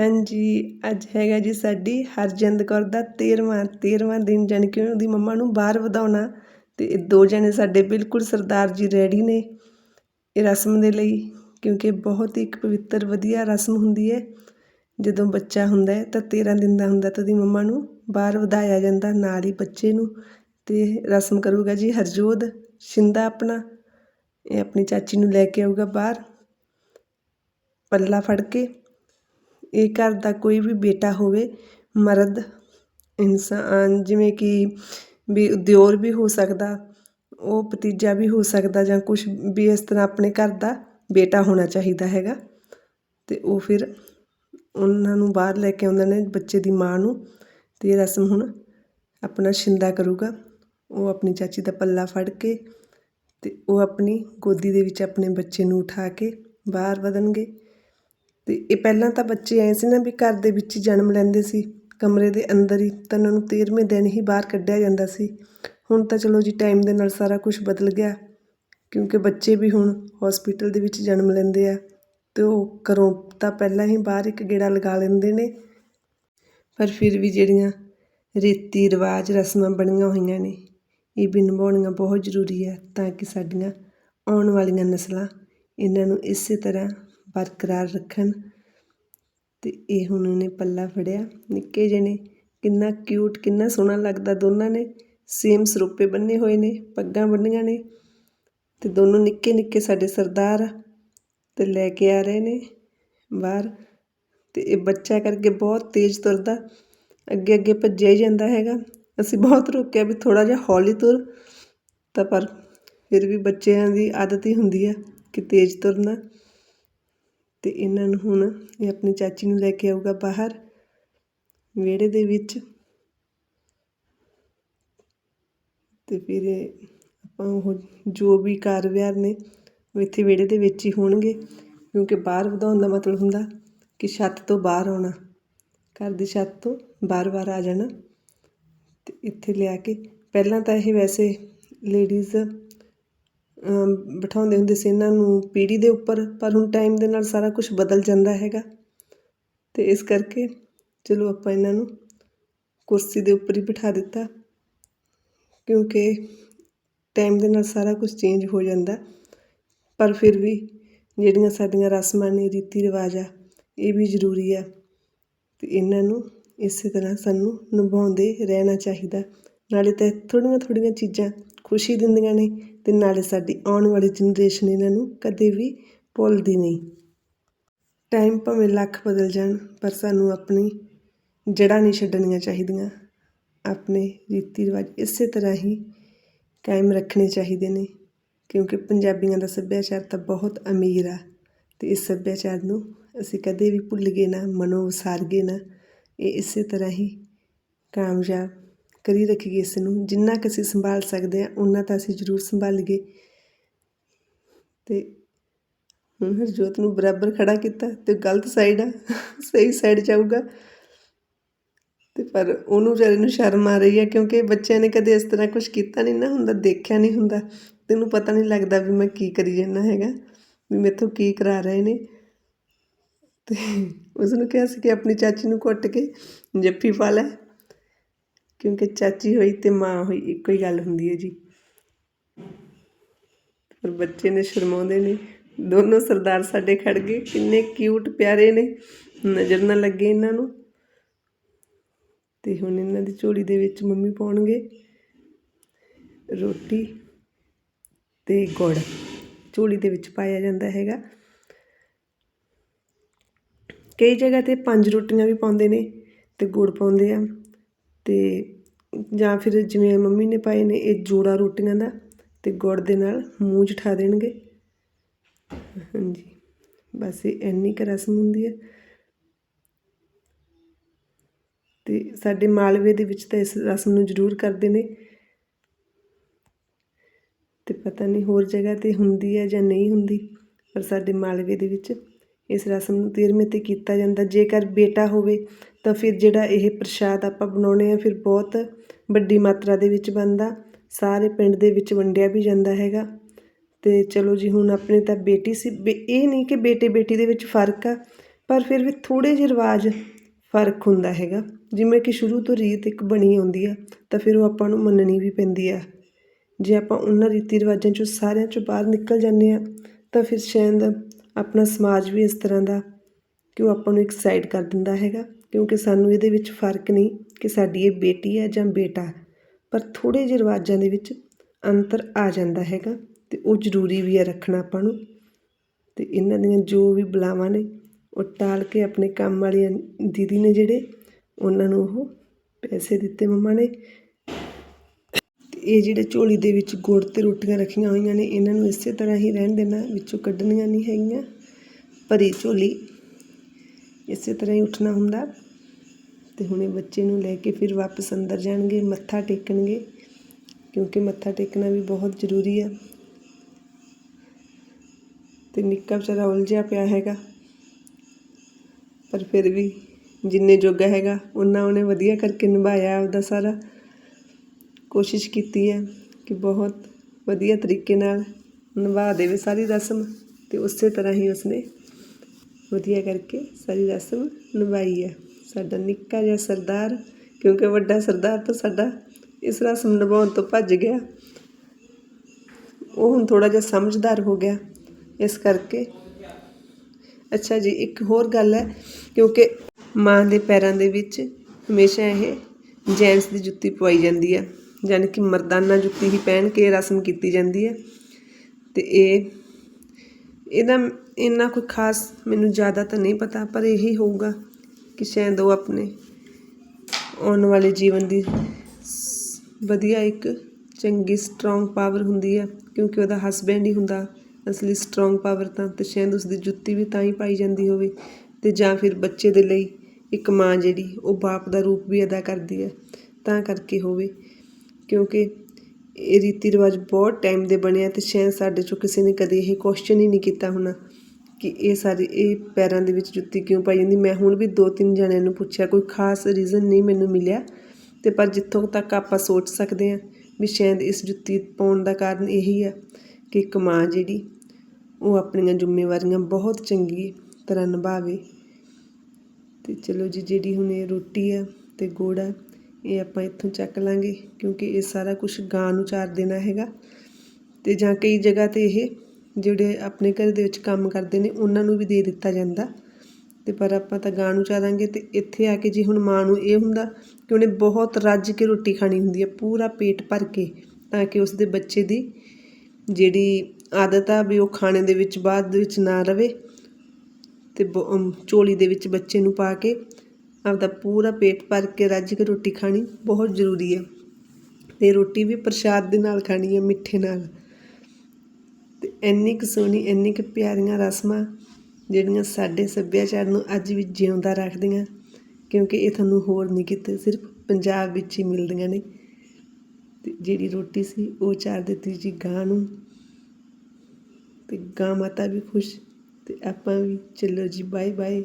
ਹਾਂਜੀ, ਅੱਜ ਹੈਗਾ ਜੀ ਸਾਡੀ ਹਰਜਿੰਦ ਕੌਰ ਦਾ 13ਵਾਂ 13ਵਾਂ ਦਿਨ, ਜਾਣੀ ਕਿ ਉਹਦੀ ਮੰਮਾ ਨੂੰ ਬਾਹਰ ਵਧਾਉਣਾ ਤੇ ਇਹ ਦੋ ਜਣੇ ਸਾਡੇ ਬਿਲਕੁਲ ਸਰਦਾਰ ਜੀ ਰੈਡੀ ਨੇ ਇਹ ਰਸਮ ਦੇ ਲਈ, ਕਿਉਂਕਿ ਬਹੁਤ ਹੀ ਇੱਕ ਪਵਿੱਤਰ, ਵਧੀਆ ਰਸਮ ਹੁੰਦੀ ਹੈ। ਜਦੋਂ ਬੱਚਾ ਹੁੰਦਾ ਹੈ ਤਾਂ 13 ਦਿਨ ਦਾ ਹੁੰਦਾ ਤਾਂ ਉਹਦੀ ਮੰਮਾ ਨੂੰ ਬਾਹਰ ਵਧਾਇਆ ਜਾਂਦਾ ਨਾਲ ਹੀ ਬੱਚੇ ਨੂੰ ਤੇ ਰਸਮ ਕਰੂਗਾ ਜੀ ਹਰਜੋਤ, ਸ਼ਿੰਦਾ ਆਪਣਾ, ਇਹ ਆਪਣੀ ਚਾਚੀ ਨੂੰ ਲੈ ਕੇ ਆਊਗਾ ਬਾਹਰ, ਪੱਲਾ ਫੜ ਕੇ। ਇਹ ਘਰ ਦਾ ਕੋਈ ਵੀ ਬੇਟਾ ਹੋਵੇ, ਮਰਦ, ਇਨਸਾਨ, ਜਿਵੇਂ ਕਿ ਵੀ ਦਿਓਰ ਵੀ ਹੋ ਸਕਦਾ, ਉਹ ਭਤੀਜਾ ਵੀ ਹੋ ਸਕਦਾ ਜਾਂ ਕੁਝ ਵੀ ਇਸ ਤਰ੍ਹਾਂ ਆਪਣੇ ਘਰ ਦਾ ਬੇਟਾ ਹੋਣਾ ਚਾਹੀਦਾ ਹੈਗਾ। ਤੇ ਉਹ ਫਿਰ ਉਹਨਾਂ ਨੂੰ ਬਾਹਰ ਲੈ ਕੇ ਆਉਂਦੇ ਨੇ ਬੱਚੇ ਦੀ ਮਾਂ ਨੂੰ ਤੇ ਇਹ ਰਸਮ ਹੁਣ ਆਪਣਾ ਸ਼ਿੰਦਾ ਕਰੂਗਾ। ਉਹ ਆਪਣੀ ਚਾਚੀ ਦਾ ਪੱਲਾ ਫੜ ਕੇ ਤੇ ਉਹ ਆਪਣੀ ਗੋਦੀ ਦੇ ਵਿੱਚ ਆਪਣੇ ਬੱਚੇ ਨੂੰ ਉਠਾ ਕੇ ਬਾਹਰ ਵਧਣਗੇ। ਅਤੇ ਇਹ ਪਹਿਲਾਂ ਤਾਂ ਬੱਚੇ ਐਂ ਸੀ ਨਾ ਵੀ ਘਰ ਦੇ ਵਿੱਚ ਹੀ ਜਨਮ ਲੈਂਦੇ ਸੀ, ਕਮਰੇ ਦੇ ਅੰਦਰ ਹੀ ਤਾਂ ਉਹਨਾਂ ਨੂੰ 13ਵੇਂ ਦਿਨ ਹੀ ਬਾਹਰ ਕੱਢਿਆ ਜਾਂਦਾ ਸੀ। ਹੁਣ ਤਾਂ ਚਲੋ ਜੀ ਟਾਈਮ ਦੇ ਨਾਲ ਸਾਰਾ ਕੁਝ ਬਦਲ ਗਿਆ, ਕਿਉਂਕਿ ਬੱਚੇ ਵੀ ਹੁਣ ਹੋਸਪਿਟਲ ਦੇ ਵਿੱਚ ਜਨਮ ਲੈਂਦੇ ਆ ਅਤੇ ਉਹ ਘਰੋਂ ਤਾਂ ਪਹਿਲਾਂ ਹੀ ਬਾਹਰ ਇੱਕ ਗੇੜਾ ਲਗਾ ਲੈਂਦੇ ਨੇ। ਪਰ ਫਿਰ ਵੀ ਜਿਹੜੀਆਂ ਰੀਤੀ ਰਿਵਾਜ ਰਸਮਾਂ ਬਣੀਆਂ ਹੋਈਆਂ ਨੇ, ਇਹ ਵੀ ਨਿਭਾਉਣੀਆਂ ਬਹੁਤ ਜ਼ਰੂਰੀ ਹੈ ਤਾਂ ਕਿ ਸਾਡੀਆਂ ਆਉਣ ਵਾਲੀਆਂ ਨਸਲਾਂ ਇਹਨਾਂ ਨੂੰ ਇਸੇ ਤਰ੍ਹਾਂ ਬਰਕਰਾਰ ਰੱਖਣ ਅਤੇ ਇਹ ਹੁਣ ਉਹਨੇ ਪੱਲਾ ਫੜਿਆ। ਨਿੱਕੇ ਜਿਹੇ ਨੇ, ਕਿੰਨਾ ਕਿਊਟ ਕਿੰਨਾ ਸੋਹਣਾ ਲੱਗਦਾ। ਦੋਨਾਂ ਨੇ ਸੇਮ ਸਰੋਪੇ ਬੰਨੇ ਹੋਏ ਨੇ, ਪੱਗਾਂ ਬੰਨੀਆਂ ਨੇ ਤੇ ਦੋਨੋਂ ਨਿੱਕੇ ਨਿੱਕੇ ਸਾਡੇ ਸਰਦਾਰ ਆ ਤੇ ਲੈ ਕੇ ਆ ਰਹੇ ਨੇ ਬਾਹਰ ਤੇ ਇਹ ਬੱਚਾ ਕਰਕੇ ਬਹੁਤ ਤੇਜ਼ ਤੁਰਦਾ। ਅੱਗੇ ਅੱਗੇ ਭੱਜਿਆ ਹੀ ਜਾਂਦਾ ਹੈਗਾ। ਅਸੀਂ ਬਹੁਤ ਰੋਕਿਆ ਵੀ ਥੋੜਾ ਜਿਹਾ ਹੌਲੀ ਤੁਰ ਤਾਂ ਪਰ ਫਿਰ ਵੀ ਬੱਚਿਆਂ ਦੀ ਆਦਤ ਹੀ ਹੁੰਦੀ ਆ ਕਿ ਤੇਜ਼ ਤੁਰਨਾ। ਅਤੇ ਇਹਨਾਂ ਨੂੰ ਹੁਣ ਇਹ ਆਪਣੀ ਚਾਚੀ ਨੂੰ ਲੈ ਕੇ ਆਊਗਾ ਬਾਹਰ, ਵਿਹੜੇ ਦੇ ਵਿੱਚ। ਤੇ ਫਿਰ ਆਪਾਂ ਉਹ ਜੋ ਵੀ ਕਾਰ ਵਿਹਾਰ ਨੇ, ਉਹ ਇੱਥੇ ਵਿਹੜੇ ਦੇ ਵਿੱਚ ਹੀ ਹੋਣਗੇ। ਕਿਉਂਕਿ ਬਾਹਰ ਵਧਾਉਣ ਦਾ ਮਤਲਬ ਹੁੰਦਾ ਕਿ ਛੱਤ ਤੋਂ ਬਾਹਰ ਆਉਣਾ, ਘਰ ਦੀ ਛੱਤ ਤੋਂ ਬਾਰ-ਬਾਰ ਆ ਜਾਣਾ। ਤੇ ਇੱਥੇ ਲਿਆ ਕੇ, ਪਹਿਲਾਂ ਤਾਂ ਇਹ ਵੈਸੇ ਲੇਡੀਜ਼ ਬਿਠਾਉਂਦੇ ਹੁੰਦੇ ਸੀ ਇਹਨਾਂ ਨੂੰ ਪੀੜ੍ਹੀ ਦੇ ਉੱਪਰ, ਪਰ ਹੁਣ ਟਾਈਮ ਦੇ ਨਾਲ ਸਾਰਾ ਕੁਝ ਬਦਲ ਜਾਂਦਾ ਹੈਗਾ। ਅਤੇ ਇਸ ਕਰਕੇ ਚਲੋ ਆਪਾਂ ਇਹਨਾਂ ਨੂੰ ਕੁਰਸੀ ਦੇ ਉੱਪਰ ਹੀ ਬਿਠਾ ਦਿੱਤਾ, ਕਿਉਂਕਿ ਟਾਈਮ ਦੇ ਨਾਲ ਸਾਰਾ ਕੁਝ ਚੇਂਜ ਹੋ ਜਾਂਦਾ। ਪਰ ਫਿਰ ਵੀ ਜਿਹੜੀਆਂ ਸਾਡੀਆਂ ਰਸਮਾਂ ਨੇ, ਰੀਤੀ ਰਿਵਾਜ ਆ, ਇਹ ਵੀ ਜ਼ਰੂਰੀ ਆ। ਤੇ ਇਹਨਾਂ ਨੂੰ ਇਸੇ ਤਰ੍ਹਾਂ ਸਾਨੂੰ ਨਿਭਾਉਂਦੇ ਰਹਿਣਾ ਚਾਹੀਦਾ। ਨਾਲੇ ਤਾਂ ਥੋੜ੍ਹੀਆਂ ਥੋੜ੍ਹੀਆਂ ਚੀਜ਼ਾਂ ਖੁਸ਼ੀ ਦਿੰਦੀਆਂ ਨੇ ਅਤੇ ਨਾਲੇ ਸਾਡੀ ਆਉਣ ਵਾਲੀ ਜਨਰੇਸ਼ਨ ਇਹਨਾਂ ਨੂੰ ਕਦੇ ਵੀ ਭੁੱਲਦੀ ਨਹੀਂ। ਟਾਈਮ ਭਾਵੇਂ ਲੱਖ ਬਦਲ ਜਾਣ, ਪਰ ਸਾਨੂੰ ਆਪਣੀ ਜੜ੍ਹਾਂ ਨਹੀਂ ਛੱਡਣੀਆਂ ਚਾਹੀਦੀਆਂ। ਆਪਣੇ ਰੀਤੀ ਰਿਵਾਜ ਇਸੇ ਤਰ੍ਹਾਂ ਹੀ ਕਾਇਮ ਰੱਖਣੇ ਚਾਹੀਦੇ ਨੇ, ਕਿਉਂਕਿ ਪੰਜਾਬੀਆਂ ਦਾ ਸੱਭਿਆਚਾਰ ਤਾਂ ਬਹੁਤ ਅਮੀਰ ਆ ਤੇ ਇਸ ਸੱਭਿਆਚਾਰ ਨੂੰ ਅਸੀਂ ਕਦੇ ਵੀ ਭੁੱਲ ਗਏ ਨਾ, ਮਨੋਂ ਵਿਸਾਰ ਗਏ ਨਾ, ਇਹ ਇਸੇ ਤਰ੍ਹਾਂ ਹੀ ਕਾਮਯਾਬ ਕਰੀ ਰੱਖੀਏ ਇਸ ਨੂੰ ਜਿੰਨਾ ਕੁ ਅਸੀਂ ਸੰਭਾਲ ਸਕਦੇ ਹਾਂ ਉਹਨਾਂ ਤਾਂ ਅਸੀਂ ਜ਼ਰੂਰ ਸੰਭਾਲੀਏ। ਤੇ ਹੁਣ ਹਰਜੋਤ ਨੂੰ ਬਰਾਬਰ ਖੜਾ ਕੀਤਾ ਤੇ ਗਲਤ ਸਾਈਡ ਆ, ਸਹੀ ਸਾਈਡ ਜਾਊਗਾ। ਤੇ ਪਰ ਉਹਨੂੰ ਵਿਚਾਰੇ ਨੂੰ ਸ਼ਰਮ ਆ ਰਹੀ ਹੈ ਕਿਉਂਕਿ ਬੱਚਿਆਂ ਨੇ ਕਦੇ ਇਸ ਤਰ੍ਹਾਂ ਕੁਝ ਕੀਤਾ ਨਹੀਂ ਨਾ ਹੁੰਦਾ, ਦੇਖਿਆ ਨਹੀਂ ਹੁੰਦਾ। ਤੈਨੂੰ ਪਤਾ ਨਹੀਂ ਲੱਗਦਾ ਵੀ ਮੈਂ ਕੀ ਕਰੀ ਜਾਂਦਾ ਹੈਗਾ, ਵੀ ਮੇਥੋਂ ਕੀ ਕਰਾ ਰਹੇ ਨੇ। ਤੇ ਉਸ ਨੂੰ ਕਿਹਾ ਸੀ ਕਿ ਆਪਣੀ ਚਾਚੀ ਨੂੰ ਕੁੱਟ ਕੇ ਜੱਫੀ ਪਾ ਲੈ। ਕਿਉਂਕਿ ਚਾਚੀ ਹੋਈ ਤੇ ਮਾਂ ਹੋਈ, ਇੱਕੋ ਹੀ ਗੱਲ ਹੁੰਦੀ ਹੈ ਜੀ। ਪਰ ਬੱਚੇ ਨੇ ਸ਼ਰਮਾਉਂਦੇ ਨੇ। ਦੋਨੋਂ ਸਰਦਾਰ ਸਾਡੇ ਖੜ ਗਏ। ਕਿੰਨੇ ਕਿਊਟ ਪਿਆਰੇ ਨੇ। ਨਜ਼ਰ ਨਾ ਲੱਗੇ ਇਹਨਾਂ ਨੂੰ। ਤੇ ਹੁਣ ਇਹਨਾਂ ਦੀ ਝੋਲੀ ਦੇ ਵਿੱਚ ਮੰਮੀ ਪਾਉਣਗੇ। ਰੋਟੀ ਤੇ ਗੁੜ। ਝੋਲੀ ਦੇ ਵਿੱਚ ਪਾਇਆ ਜਾਂਦਾ ਹੈਗਾ। ਕਈ ਜਗ੍ਹਾ ਤੇ ਪੰਜ ਰੋਟੀਆਂ ਵੀ ਪਾਉਂਦੇ ਨੇ ਤੇ ਗੁੜ ਪਾਉਂਦੇ ਆ। ਤੇ ਜਾਂ ਫਿਰ ਜਿਵੇਂ ਮੰਮੀ ਨੇ ਪਾਏ ਨੇ ਇਹ ਜੋੜਾ ਰੋਟੀਆਂ ਦਾ ਅਤੇ ਗੁੜ ਦੇ ਨਾਲ ਮੂੰਹ ਜਠਾ ਦੇਣਗੇ। ਹਾਂਜੀ, ਬਸ ਇਹ ਇੰਨੀ ਕੁ ਰਸਮ ਹੁੰਦੀ ਹੈ। ਤੇ ਸਾਡੇ ਮਾਲਵੇ ਦੇ ਵਿੱਚ ਤਾਂ ਇਸ ਰਸਮ ਨੂੰ ਜ਼ਰੂਰ ਕਰਦੇ ਨੇ। ਤੇ ਪਤਾ ਨਹੀਂ ਹੋਰ ਜਗ੍ਹਾ ਤੇ ਹੁੰਦੀ ਹੈ ਜਾਂ ਨਹੀਂ ਹੁੰਦੀ, ਪਰ ਸਾਡੇ ਮਾਲਵੇ ਦੇ ਵਿੱਚ ਇਸ ਰਸਮ ਨੂੰ 13ਵੇਂ ਤੇ ਕੀਤਾ ਜਾਂਦਾ। ਜੇਕਰ ਬੇਟਾ ਹੋਵੇ ਤਾਂ ਫਿਰ ਜਿਹੜਾ ਇਹ ਪ੍ਰਸ਼ਾਦ ਆਪਾਂ ਬਣਾਉਂਦੇ ਹਾਂ ਫਿਰ ਬਹੁਤ ਵੱਡੀ ਮਾਤਰਾ ਦੇ ਵਿੱਚ ਬਣਦਾ। ਸਾਰੇ ਪਿੰਡ ਦੇ ਵਿੱਚ ਵੰਡਿਆ ਵੀ ਜਾਂਦਾ ਹੈਗਾ। ਅਤੇ ਚਲੋ ਜੀ, ਹੁਣ ਆਪਣੇ ਤਾਂ ਬੇਟੀ ਸੀ। ਇਹ ਨਹੀਂ ਕਿ ਬੇਟੇ ਬੇਟੀ ਦੇ ਵਿੱਚ ਫ਼ਰਕ ਆ, ਪਰ ਫਿਰ ਵੀ ਥੋੜ੍ਹੇ ਜਿਹੇ ਰਿਵਾਜ ਫ਼ਰਕ ਹੁੰਦਾ ਹੈਗਾ। ਜਿਵੇਂ ਕਿ ਸ਼ੁਰੂ ਤੋਂ ਰੀਤ ਇੱਕ ਬਣੀ ਆਉਂਦੀ ਆ, ਤਾਂ ਫਿਰ ਉਹ ਆਪਾਂ ਨੂੰ ਮੰਨਣੀ ਵੀ ਪੈਂਦੀ ਆ। ਜੇ ਆਪਾਂ ਉਹਨਾਂ ਰੀਤੀ ਰਿਵਾਜਾਂ 'ਚੋਂ ਸਾਰਿਆਂ 'ਚੋਂ ਬਾਹਰ ਨਿਕਲ ਜਾਂਦੇ ਆ, ਤਾਂ ਫਿਰ ਸ਼ਾਇਦ ਆਪਣਾ ਸਮਾਜ ਵੀ ਇਸ ਤਰ੍ਹਾਂ ਦਾ ਕਿ ਉਹ ਆਪਾਂ ਨੂੰ ਇੱਕ ਸਾਈਡ ਕਰ ਦਿੰਦਾ ਹੈਗਾ। ਕਿਉਂਕਿ ਸਾਨੂੰ ਇਹਦੇ ਵਿੱਚ ਫ਼ਰਕ ਨਹੀਂ ਕਿ ਸਾਡੀ ਇਹ ਬੇਟੀ ਹੈ ਜਾਂ ਬੇਟਾ ਪਰ ਥੋੜ੍ਹੇ ਜਿਹੇ ਰਿਵਾਜਾਂ ਦੇ ਵਿੱਚ ਅੰਤਰ ਆ ਜਾਂਦਾ ਹੈਗਾ ਅਤੇ ਉਹ ਜ਼ਰੂਰੀ ਵੀ ਹੈ ਰੱਖਣਾ ਆਪਾਂ ਨੂੰ। ਅਤੇ ਇਹਨਾਂ ਦੀਆਂ ਜੋ ਵੀ ਬਲਾਵਾਂ ਨੇ, ਉਹ ਟਾਲ ਕੇ ਆਪਣੇ ਕੰਮ ਵਾਲੀਆਂ ਦੀਦੀ ਨੇ ਜਿਹੜੇ, ਉਹਨਾਂ ਨੂੰ ਉਹ ਪੈਸੇ ਦਿੱਤੇ ਮੰਮਾ ਨੇ। ਤੇ ਇਹ ਜਿਹੜੇ ਝੋਲੀ ਦੇ ਵਿੱਚ ਗੁੜ ਤੇ ਰੋਟੀਆਂ ਰੱਖੀਆਂ ਹੋਈਆਂ ਨੇ, ਇਹਨਾਂ ਨੂੰ ਇਸੇ ਤਰ੍ਹਾਂ ਹੀ ਰਹਿਣ ਦੇਣਾ, ਵਿੱਚੋਂ ਕੱਢਣੀਆਂ ਨਹੀਂ ਹੈਗੀਆਂ ਭਰੀ ਝੋਲੀ ਇਸੇ ਤਰ੍ਹਾਂ ਹੀ ਉੱਠਣਾ ਹੁੰਦਾ। ਤੇ ਹੁਣੇ ਬੱਚੇ ਨੂੰ ਲੈ ਕੇ ਫਿਰ ਵਾਪਸ ਅੰਦਰ ਜਾਣਗੇ, ਮੱਥਾ ਟੇਕਣਗੇ, ਕਿਉਂਕਿ ਮੱਥਾ ਟੇਕਣਾ ਵੀ ਬਹੁਤ ਜ਼ਰੂਰੀ ਹੈ ਤੇ ਨਿੱਕਾ ਵਿਚਾਰਾ ਉਲਝਿਆ ਪਿਆ ਹੈਗਾ, ਪਰ ਫਿਰ ਵੀ ਜਿੰਨੇ ਜੋਗਾ ਹੈਗਾ ਉਹਨਾਂ ਉਹਨੇ ਵਧੀਆ ਕਰਕੇ ਨਿਭਾਇਆ ਉਹਦਾ ਸਾਰਾ। ਕੋਸ਼ਿਸ਼ ਕੀਤੀ ਹੈ ਕਿ ਬਹੁਤ ਵਧੀਆ ਤਰੀਕੇ ਨਾਲ ਨਿਭਾ ਦੇਵੇ ਸਾਰੀ ਰਸਮ ਤੇ ਉਸੇ ਤਰ੍ਹਾਂ ਹੀ ਉਸਨੇ ਵਧੀਆ ਕਰਕੇ ਸਾਰੀ ਰਸਮ ਨਿਭਾਈ ਹੈ। ਸਾਡਾ ਨਿੱਕਾ ਜਿਹਾ ਸਰਦਾਰ, ਕਿਉਂਕਿ ਵੱਡਾ ਸਰਦਾਰ ਤਾਂ ਸਾਡਾ ਇਸ ਰਸਮ ਨਿਭਾਉਣ ਤੋਂ ਭੱਜ ਗਿਆ। ਉਹ ਹੁਣ ਥੋੜਾ ਜਿਹਾ ਸਮਝਦਾਰ ਹੋ ਗਿਆ। ਇਸ ਕਰਕੇ, ਅੱਛਾ ਜੀ, ਇੱਕ ਹੋਰ ਗੱਲ ਹੈ, ਕਿਉਂਕਿ ਮਾਂ ਦੇ ਪੈਰਾਂ ਦੇ ਵਿੱਚ ਹਮੇਸ਼ਾ ਇਹ ਜੈਂਟਸ ਦੀ ਜੁੱਤੀ ਪਵਾਈ ਜਾਂਦੀ ਹੈ, ਯਾਨੀ ਕਿ ਮਰਦਾਨਾ ਜੁੱਤੀ ਹੀ ਪਹਿਨ ਕੇ ਰਸਮ ਕੀਤੀ ਜਾਂਦੀ ਹੈ। ਤੇ ਇਹ, ਇਹਦਾ, ਇੰਨਾ ਕੋਈ ਖਾਸ ਮੈਨੂੰ ਜ਼ਿਆਦਾ ਤਾਂ ਨਹੀਂ ਪਤਾ, ਪਰ ਇਹੀ ਹੋਊਗਾ। ਕਿ ਸ਼ਾਇਦ ਉਹ ਆਪਣੇ ਆਉਣ ਵਾਲੇ ਜੀਵਨ ਦੀ ਵਧੀਆ ਇੱਕ ਚੰਗੀ ਸਟਰੋਂਗ ਪਾਵਰ ਹੁੰਦੀ ਹੈ ਕਿਉਂਕਿ ਉਹਦਾ ਹਸਬੈਂਡ ਹੀ ਹੁੰਦਾ, ਅਸਲੀ ਸਟਰੋਂਗ ਪਾਵਰ ਤਾਂ ਤੇ ਸ਼ਾਇਦ ਉਸਦੀ ਜੁੱਤੀ ਵੀ ਤਾਂ ਹੀ ਪਾਈ ਜਾਂਦੀ ਹੋਵੇ ਤੇ ਜਾਂ ਫਿਰ ਬੱਚੇ ਦੇ ਲਈ ਇੱਕ ਮਾਂ ਜਿਹੜੀ, ਉਹ ਬਾਪ ਦਾ ਰੂਪ ਵੀ ਅਦਾ ਕਰਦੀ ਹੈ ਤਾਂ ਕਰਕੇ ਹੋਵੇ, ਕਿਉਂਕਿ ਇਹ ਰੀਤੀ ਰਿਵਾਜ ਬਹੁਤ ਟਾਈਮ ਦੇ ਬਣੇ ਆ ਤੇ ਸ਼ਾਇਦ ਸਾਡੇ ਚੋਂ ਕਿਸੇ ਨੇ ਕਦੇ ਇਹ ਕੁਐਸਚਨ ਹੀ ਨਹੀਂ ਕੀਤਾ ਹੋਣਾ। ਕਿ ਇਹ ਸਾਰੇ, ਇਹ ਪੈਰਾਂ ਦੇ ਵਿੱਚ ਜੁੱਤੀ ਕਿਉਂ ਪਾਈ ਜਾਂਦੀ? ਮੈਂ ਹੁਣ ਵੀ ਦੋ ਤਿੰਨ ਜਣਿਆਂ ਨੂੰ ਪੁੱਛਿਆ, ਕੋਈ ਖਾਸ ਰੀਜ਼ਨ ਨਹੀਂ ਮੈਨੂੰ ਮਿਲਿਆ। ਤੇ ਪਰ ਜਿੱਥੋਂ ਤੱਕ ਆਪਾਂ ਸੋਚ ਸਕਦੇ ਹਾਂ ਵੀ ਸ਼ਾਇਦ ਇਸ ਜੁੱਤੀ ਪਾਉਣ ਦਾ ਕਾਰਨ ਇਹੀ ਆ ਕਿ ਇੱਕ ਮਾਂ ਜਿਹੜੀ, ਉਹ ਆਪਣੀਆਂ ਜ਼ਿੰਮੇਵਾਰੀਆਂ ਬਹੁਤ ਚੰਗੀ ਤਰ੍ਹਾਂ ਨਿਭਾਵੇ। ਤੇ ਚਲੋ ਜੀ, ਜਿਹੜੀ ਹੁਣ ਇਹ ਰੋਟੀ ਆ ਤੇ ਗੁੜ ਆ, ਇਹ ਆਪਾਂ ਇੱਥੋਂ ਚੱਕ ਲਾਂਗੇ ਕਿਉਂਕਿ ਇਹ ਸਾਰਾ ਕੁਝ ਗਾਂ ਨੂੰ ਚਾਰ ਦੇਣਾ ਹੈਗਾ। ਤੇ ਜਾਂ ਕਈ ਜਗ੍ਹਾ ਤੇ ਇਹ ਜਿਹੜੇ ਆਪਣੇ ਘਰ ਦੇ ਵਿੱਚ ਕੰਮ ਕਰਦੇ ਨੇ, ਉਹਨਾਂ ਨੂੰ ਵੀ ਦੇ ਦਿੱਤਾ ਜਾਂਦਾ। ਤੇ ਪਰ ਆਪਾਂ ਤਾਂ ਗਾਂ ਨੂੰ ਚਾਰਾਂਗੇ ਤੇ ਇੱਥੇ ਆ ਕੇ ਜੀ ਹੁਣ ਮਾਂ ਨੂੰ ਇਹ ਹੁੰਦਾ ਕਿ ਉਹਨੇ ਬਹੁਤ ਰੱਜ ਕੇ ਰੋਟੀ ਖਾਣੀ ਹੁੰਦੀ ਹੈ ਪੂਰਾ ਪੇਟ ਭਰ ਕੇ, ਤਾਂ ਕਿ ਉਸਦੇ ਬੱਚੇ ਦੀ ਜਿਹੜੀ ਆਦਤ ਆ ਵੀ ਉਹ ਖਾਣੇ ਦੇ ਵਿੱਚ, ਬਾਅਦ ਦੇ ਵਿੱਚ ਨਾ ਰਵੇ ਤੇ ਬ- ਝੋਲੀ ਦੇ ਵਿੱਚ ਬੱਚੇ ਨੂੰ ਪਾ ਕੇ ਆਪਦਾ ਪੂਰਾ ਪੇਟ ਭਰ ਕੇ ਰੱਜ ਕੇ ਰੋਟੀ ਖਾਣੀ ਬਹੁਤ ਜ਼ਰੂਰੀ ਹੈ ਤੇ ਰੋਟੀ ਵੀ ਪ੍ਰਸ਼ਾਦ ਦੇ ਨਾਲ ਖਾਣੀ ਹੈ ਮਿੱਠੇ ਨਾਲ। ਇੰਨੀ ਕੁ ਸੋਹਣੀ, ਇੰਨੀ ਕੁ ਪਿਆਰੀਆਂ ਰਸਮਾਂ ਜਿਹੜੀਆਂ ਸਾਡੇ ਸੱਭਿਆਚਾਰ ਨੂੰ ਅੱਜ ਵੀ ਜਿਉਂਦਾ ਰੱਖਦੀਆਂ, ਕਿਉਂਕਿ ਇਹ ਤੁਹਾਨੂੰ ਹੋਰ ਨਹੀਂ ਕਿਤੇ ਸਿਰਫ ਪੰਜਾਬ ਵਿੱਚ ਹੀ ਮਿਲਦੀਆਂ ਨੇ। ਤੇ ਜਿਹੜੀ ਰੋਟੀ ਸੀ, ਉਹ ਚਾਰ ਦਿੱਤੀ ਜੀ ਗਾਂ ਨੂੰ। ਤੇ ਗਾਂ ਮਾਤਾ ਵੀ ਖੁਸ਼, ਤੇ ਆਪਾਂ ਵੀ ਚਲੋ ਜੀ ਬਾਏ ਬਾਏ